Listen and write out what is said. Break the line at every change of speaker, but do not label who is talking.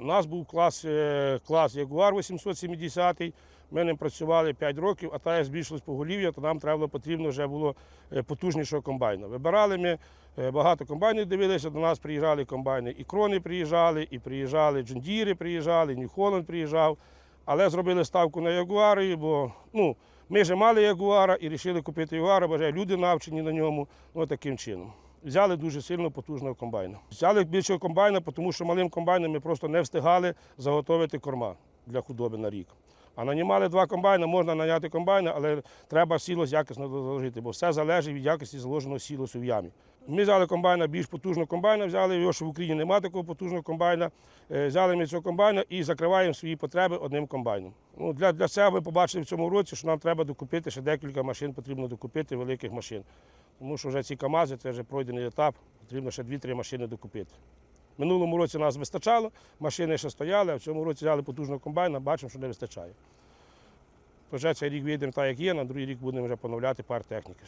У нас був клас, е, клас Ягуар 870. Ми ним працювали 5 років, а та збільшилось поголів'я, то нам треба потрібно вже було е, потужнішого комбайна. Вибирали ми е, багато комбайнів, дивилися, до нас приїжджали комбайни. І крони приїжджали, і приїжджали джондіри, приїжджали, Нью Холланд приїжджав. Але зробили ставку на Ягуари, бо ну, ми вже мали Ягуара і вирішили купити Ягуара, бо вже люди навчені на ньому, ну таким чином. Взяли дуже сильно потужного комбайна. Взяли більшого комбайна, тому що малим комбайном ми просто не встигали заготовити корма для худоби на рік. А нанімали два комбайни, можна наняти комбайна, але треба сілос якісно заложити, бо все залежить від якості заложеного сілосу в ямі. Ми взяли комбайна, більш потужного комбайна, взяли його, що в Україні немає такого потужного комбайна. Е, Взяли ми цього комбайна і закриваємо свої потреби одним комбайном. Ну, для, для ви побачили в цьому році, що нам треба докупити ще декілька машин, потрібно докупити великих машин. Тому що вже ці КАМАЗи це вже пройдений етап, потрібно ще 2-3 машини докупити. Минулому році нас вистачало, машини ще стояли, а в цьому році взяли потужного комбайна, бачимо, що не вистачає. Вже цей рік вийдемо так, як є, на другий рік будемо вже поновляти пар техніки.